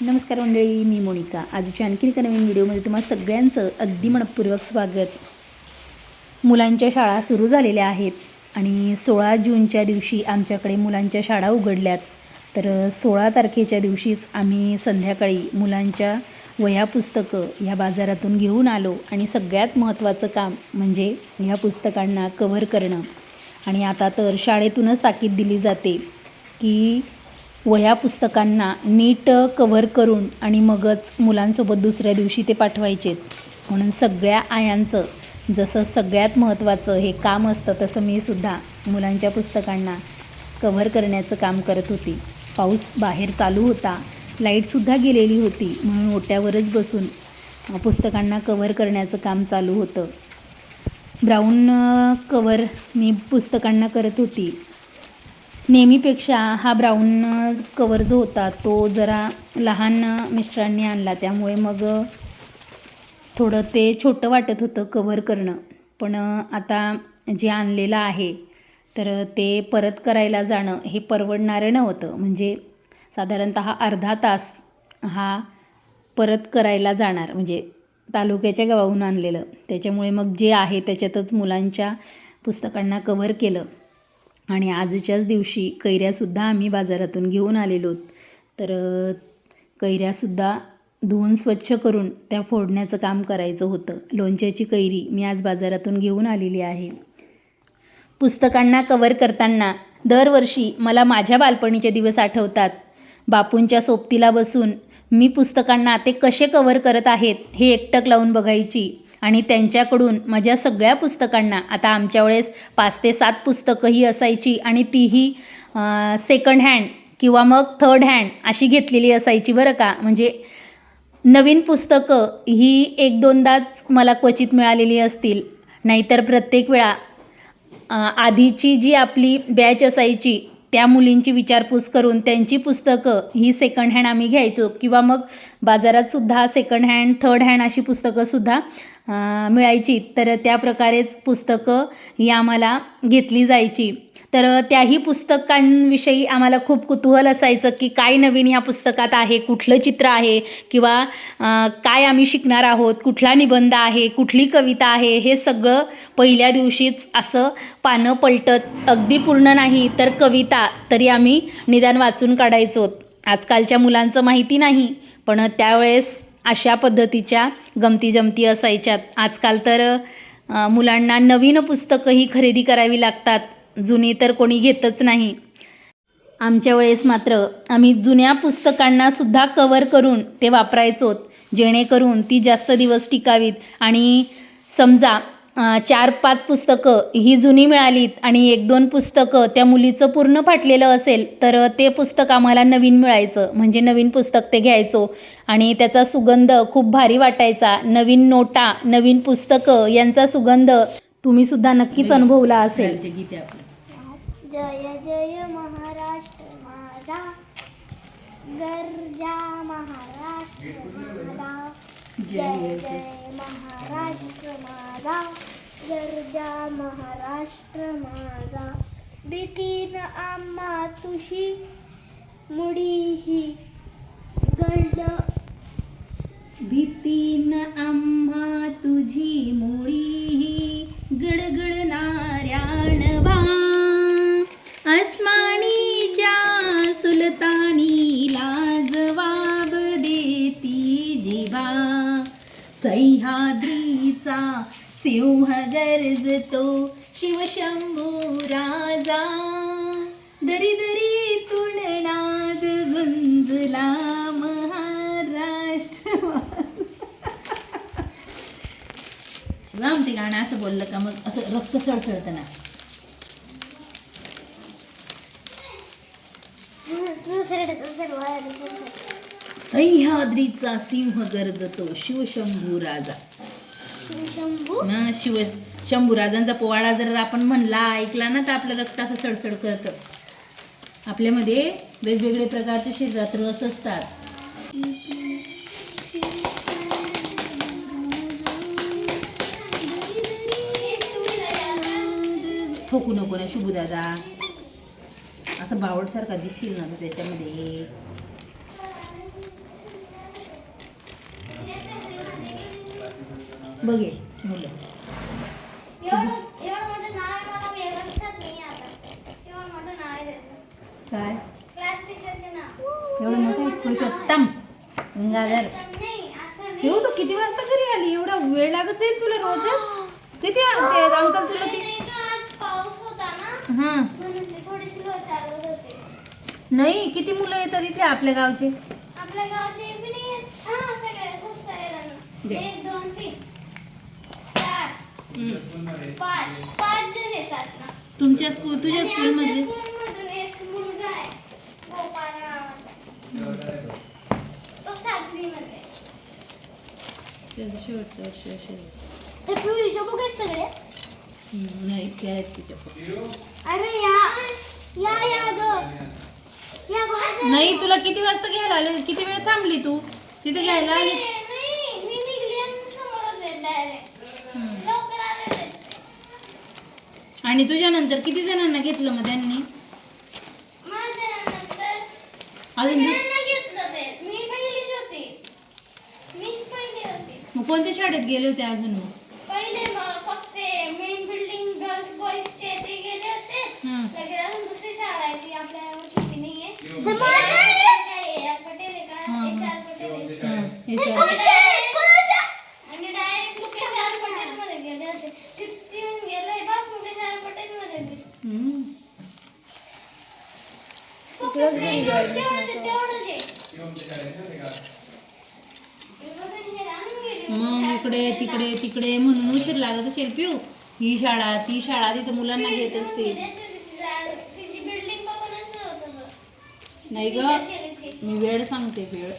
नमस्कार मंडळी मी मोनिका. आजच्या आणखी एका नवीन व्हिडिओमध्ये तुम्हाला सगळ्यांचं अगदी मनपूर्वक स्वागत. मुलांच्या शाळा सुरू झालेल्या आहेत आणि सोळा जूनच्या दिवशी आमच्याकडे मुलांच्या शाळा उघडल्यात. तर सोळा तारखेच्या दिवशीच आम्ही संध्याकाळी मुलांच्या वह्या पुस्तकं ह्या बाजारातून घेऊन आलो आणि सगळ्यात महत्त्वाचं काम म्हणजे ह्या पुस्तकांना कव्हर करणं. आणि आता तर शाळेतूनच ताकीद दिली जाते की वह्या पुस्तकांना नीट कव्हर करून आणि मगच मुलांसोबत दुसऱ्या दिवशी ते पाठवायचेत म्हणून सगळ्या आयांचं जसं सगळ्यात महत्त्वाचं हे काम असतं तसं मी सुद्धा मुलांच्या पुस्तकांना कव्हर करण्याचं काम करत होती. पाऊस बाहेर चालू होता लाईटसुद्धा गेलेली होती म्हणून ओट्यावरच बसून पुस्तकांना कव्हर करण्याचं काम चालू होतं. ब्राऊन कवर मी पुस्तकांना करत होती. नेहमीपेक्षा हा ब्राऊन कवर जो होता तो जरा लहान मिस्टरांनी आणला. त्यामुळे मग थोडं ते छोटं वाटत होतं कवर करणं. पण आता जे आणलेलं आहे तर ते परत करायला जाणं हे परवडणारं नव्हतं. म्हणजे साधारणत अर्धा तास हा परत करायला जाणार. म्हणजे तालुक्याच्या गावाहून आणलेलं. त्याच्यामुळे मग जे आहे त्याच्यातच मुलांच्या पुस्तकांना कव्हर केलं. आणि आजच्याच दिवशी कैऱ्यासुद्धा आम्ही बाजारातून घेऊन आलेलो. तर कैऱ्यासुद्धा धुवून स्वच्छ करून त्या फोडण्याचं काम करायचं होतं. लोणच्याची कैरी मी आज बाजारातून घेऊन आलेली आहे. पुस्तकांना कवर करताना दरवर्षी मला माझ्या बालपणीचे दिवस आठवतात. बापूंच्या सोबतीला बसून मी पुस्तकांना ते कसे कवर करत आहेत हे एकटक लावून बघायची. आणि त्यांच्याकडून माझ्या सगळ्या पुस्तकांना आता आमच्या वेळेस पाच ते सात पुस्तकंही असायची आणि तीही सेकंड हँड किंवा मग थर्ड हँड अशी घेतलेली असायची बरं का. म्हणजे नवीन पुस्तकं ही एक दोनदाच मला क्वचित मिळालेली असतील. नाहीतर प्रत्येक वेळा आधीची जी आपली बॅच असायची त्या मुलींची विचारपूस करून त्यांची पुस्तकं ही सेकंड हँड आम्ही घ्यायचो. किंवा मग बाजारातसुद्धा सेकंड हँड थर्ड हँड अशी पुस्तकंसुद्धा मिळायची. तर त्या प्रकारेच पुस्तकं ही आम्हाला घेतली जायची. तर त्याही पुस्तकांविषयी आम्हाला खूप कुतूहल असायचं की काय नवीन ह्या पुस्तकात आहे कुठलं चित्र आहे किंवा काय आम्ही शिकणार आहोत कुठला निबंध आहे कुठली कविता आहे हे सगळं पहिल्या दिवशीच असं पानं पलटत अगदी पूर्ण नाही तर कविता तरी आम्ही निदान वाचून काढायचो. आजकालच्या मुलांचं माहिती नाही पण त्यावेळेस अशा पद्धतीच्या गमती जमती असायच्यात. आजकाल तर मुलांना नवीन पुस्तकंही खरेदी करावी लागतात. जुनी तर कोणी घेतच नाही. आमच्या वेळेस मात्र आम्ही जुन्या पुस्तकांना सुद्धा कवर करून ते वापरायचो जेणेकरून ती जास्त दिवस टिकावीत. आणि समजा चार पाच पुस्तकं ही जुनी मिळालीत आणि एक दोन पुस्तकं त्या मुलीचं पूर्ण फाटलेलं असेल तर ते पुस्तक आम्हाला नवीन मिळायचं. म्हणजे नवीन पुस्तक ते घ्यायचो. आणि त्याचा सुगंध खूप भारी वाटायचा. नवीन नोटा नवीन पुस्तकं यांचा सुगंध तुम्ही सुद्धा नक्कीच अनुभवला असेल. जय जय महाराष्ट्र माझा. गर्जा महाराष्ट्र माझा. जय जय महाराष्ट्र माझा गर्जा महाराष्ट्र माझा. भीतीन आम्हा तुशी मुडीही. ही सह्याद्रीचा सिंह गरजतो शिवशंभू राजा. दरी दरी तुणनाद गुंजला महाराष्ट्र. शिवाम ते गाणं असं बोललं का मग असं रक्त सळसळतं ना. सह्याद्रीचा सिंह गरजतो शिवशंभू राजा. शंभू शिव शंभूराजांचा पोवाडा जर आपण म्हणला ऐकला ना तर आपलं रक्त असं सडसड करतं. आपल्यामध्ये वेगवेगळे प्रकारचे शरीरात रस असतात. ठोकू नको ना शुभू दादा. असं बावडसारखा दिसशील ना त्याच्यामध्ये बघेल मुलं एवढं एवढं मोठं नाव आहे मला एवढं लक्षात नाही आता एवढं मोठं नाव आहे त्याचं. काय? एवढं मोठं? पुरुषोत्तम. गंगाधर येऊ तू किती वाजता घरी आली? एवढा वेळ लागत जाईल तुला रोजच? किती अंकल तुला ती हां. नाही किती मुलं येतात इथे आपल्या गावचे? आपल्या गावचे. एक दोन तीन चार पाच पाच जण येतात ना तुमच्या स्कूल तुझ्या स्कूलमध्ये? मध्ये शेवटचं वर्ष असेल. ते पिवळीचे बुक आहेत सगळे? हम्म, नाही ते आहेत तिच्या अरे या या या ग. या ग. नाही तुला किती वाजता घ्यायला आले? किती वेळ थांबली तू? तिथे घ्यायला आली नाही मी निघली आणि समोरच आहे डायरेक्ट लवकर आले ते आणि तुझ्या नंतर किती जणांना घेतलं मग त्यांनी? माझ्यानंतर अजून दुस- सगळ्यांना घेतलं ते. मी पहिलीच होती. मीच पहिली होती. मग कोणत्या शाळेत गेले होते अजून मग? पहिले मग फक्त मेन बिल्डिंग गर्ल्स बॉईजचे ते गेले होते. हं. लगेच अजून दुसरी शाळा आहे ती आपल्या ओळखीची नाहीये. काय आहे, यार पटेल आहे का हं, हं. एच आर पटेल आहे. हां, याच्यावर. आणि direct- आणि डायरेक्ट मुकेश आर पटेल मध्ये गेले होते किती येऊन गेलोय बघ मुकेश आर पटेल मध्ये बी. हम्म. फक्त friend group तेवढंच आहे, तेवढंच आहे. एवढं कधी हे आणून गेली मग इकडे तिकडे तिकडे म्हणून उशीर लागत असेल. पिऊ ही शाळा ती शाळा तिथं मुलांना घेत असते नाही ग मी वेळ सांगते वेळ.